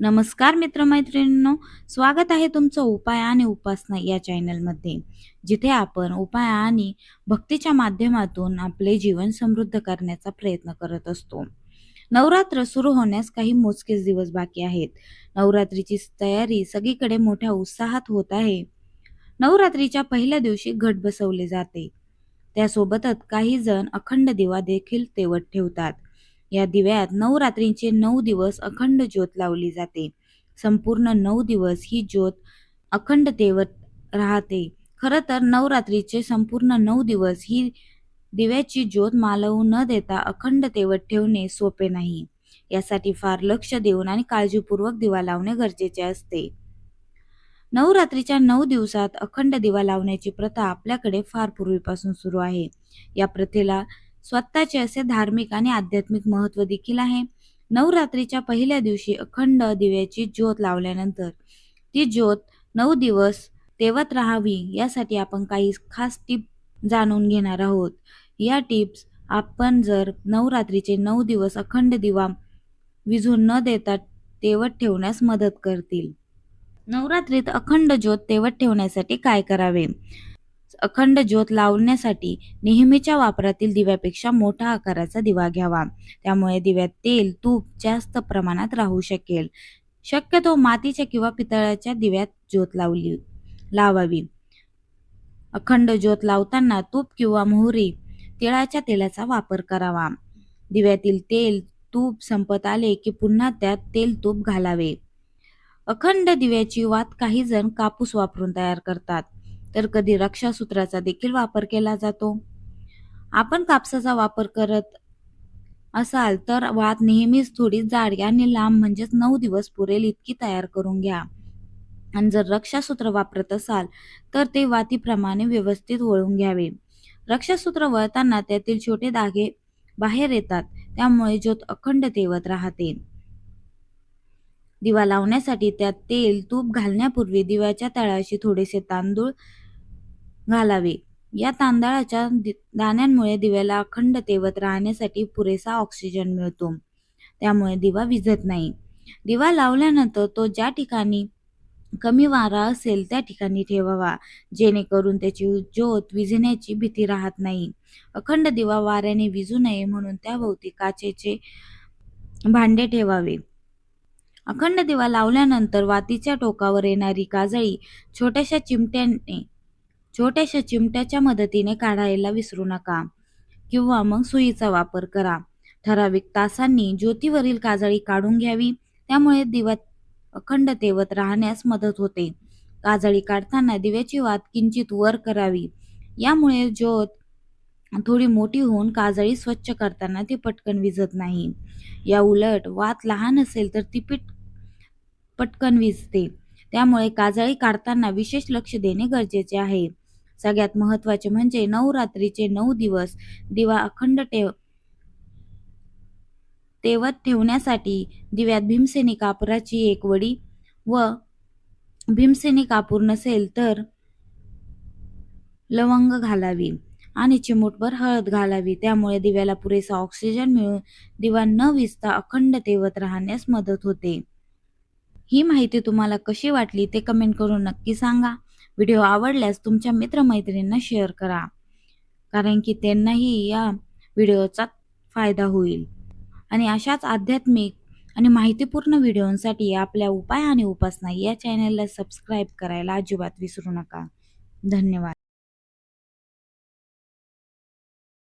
नमस्कार मित्रमैत्रिणींनो स्वागत आहे तुमचं उपाय आणि उपासना या चॅनलमध्ये जिथे आपण उपाय आणि भक्तीच्या माध्यमातून आपले जीवन समृद्ध करण्याचा प्रयत्न करत असतो. नवरात्र सुरू होण्यास काही मोजकेच दिवस बाकी आहेत. नवरात्रीची तयारी सगळीकडे मोठ्या उत्साहात होत आहे. नवरात्रीच्या पहिल्या दिवशी घट बसवले जाते. त्यासोबतच काही जण अखंड दिवा देखील तेवत ठेवतात. या दिव्यात नऊ रात्रींचे नऊ दिवस अखंड ज्योत लावली जाते. संपूर्ण नऊ दिवस ही ज्योत अखंडतेवर राहते. खरं तर नवरात्रीचे संपूर्ण नऊ दिवस ही दिव्याची ज्योत मालवू न देता अखंड तेवत ठेवणे सोपे नाही. यासाठी फार लक्ष देऊन आणि काळजीपूर्वक दिवा लावणे गरजेचे असते. नवरात्रीच्या नऊ दिवसात अखंड दिवा लावण्याची प्रथा आपल्याकडे फार पूर्वीपासून सुरू आहे. या प्रथेला स्वतःचे असे धार्मिक आणि आध्यात्मिक महत्त्व देखील आहे. नवरात्रीच्या पहिल्या दिवशी अखंड दिव्याची ज्योत लावल्यानंतर ती ज्योत नऊ दिवस तेवत राहावी यासाठी आपण काही खास टिप जाणून घेणार आहोत. या टिप्स आपण जर नवरात्रीचे नऊ दिवस अखंड दिवा विझून न देता तेवत ठेवण्यास मदत करतील. नवरात्रीत अखंड ज्योत तेवत ठेवण्यासाठी काय करावे? अखंड ज्योत लावण्यासाठी नेहमीच्या वापरातील दिव्यापेक्षा मोठा आकाराचा दिवा घ्यावा. त्यामुळे दिव्यात तेल तूप जास्त प्रमाणात राहू शकेल. शक्यतो मातीच्या किंवा पितळाच्या दिव्यात ज्योत लावली लावावी. अखंड ज्योत लावताना तूप किंवा मोहरी तिळाच्या तेलाचा वापर करावा. दिव्यातील तेल तूप संपत आले की पुन्हा त्यात तेल तूप घालावे. अखंड दिव्याची वात काही जण कापूस वापरून तयार करतात. तर कधी रक्षासूत्राचा देखील वापर केला जातो. आपण कापसाचा वापर करत असाल तर वात नेहमीच थोडी जाड आणि लांब म्हणजेच नऊ दिवस पुरेल इतकी तयार करून घ्या. आणि जर रक्षासूत्र वापरत असाल तर ते वातीप्रमाणे व्यवस्थित वळून घ्यावे. रक्षासूत्र वळताना त्यातील छोटे धागे बाहेर येतात त्यामुळे ज्योत अखंड तेवत राहते. दिवा लावण्यासाठी त्यात तेल तूप घालण्यापूर्वी दिव्याच्या तळाशी थोडेसे तांदूळ घालावे. या तांदळाच्या दाण्यांमुळे दिव्याला अखंड तेवत राहण्यासाठी पुरेसा ऑक्सिजन मिळतो. त्यामुळे दिवा विझत नाही. दिवा लावल्यानंतर तो ज्या ठिकाणी कमी वारा असेल त्या ठिकाणी ठेवावा. जेणेकरून त्याची ज्योत विझण्याची भीती राहत नाही. अखंड दिवा वाऱ्याने विझू नये म्हणून त्याभोवती काचेचे भांडे ठेवावे. अखंड दिवा लावल्यानंतर वातीच्या टोकावर येणारी काजळी छोट्याशा चिमट्याने छोट्याशा चिमट्याच्या मदतीने काढायला विसरू नका. किंवा मग सुईचा वापर करा. ठराविक तासांनी ज्योतीवरील काजळी काढून घ्यावी. त्यामुळे दिवा अखंड तेवत राहण्यास मदत होते. काजळी काढताना दिव्याची वात किंचित वर करावी. यामुळे ज्योत थोडी मोठी होऊन काजळी स्वच्छ करताना ती पटकन विझत नाही. या उलट वात लहान असेल तर ती पीठ पटकन विजते. त्यामुळे काजळी काढताना विशेष लक्ष देणे गरजेचे आहे. सगळ्यात महत्त्वाचे म्हणजे नवरात्रीचे नऊ दिवस दिवा अखंड ठेव तेवत ठेवण्यासाठी दिव्यात भीमसेनी कापराची एक वडी व भीमसेनी कापूर नसेल तर लवंग घालावी आणि चिमूटभर हळद घालावी. त्यामुळे दिव्याला पुरेसा ऑक्सिजन मिळून दिवा न विजता अखंड तेवत राहण्यास मदत होते. ही माहिती तुम्हाला कशी वाटली ते कमेंट करून नक्की सांगा. व्हिडिओ आवडल्यास तुमच्या मित्रमैत्रिणींना शेअर करा. कारण की त्यांनाही या व्हिडिओचा फायदा होईल. आणि अशाच आध्यात्मिक आणि माहितीपूर्ण व्हिडिओंसाठी आपल्या उपाय आणि उपासना या चॅनलला सबस्क्राईब करायला अजिबात विसरू नका. धन्यवाद.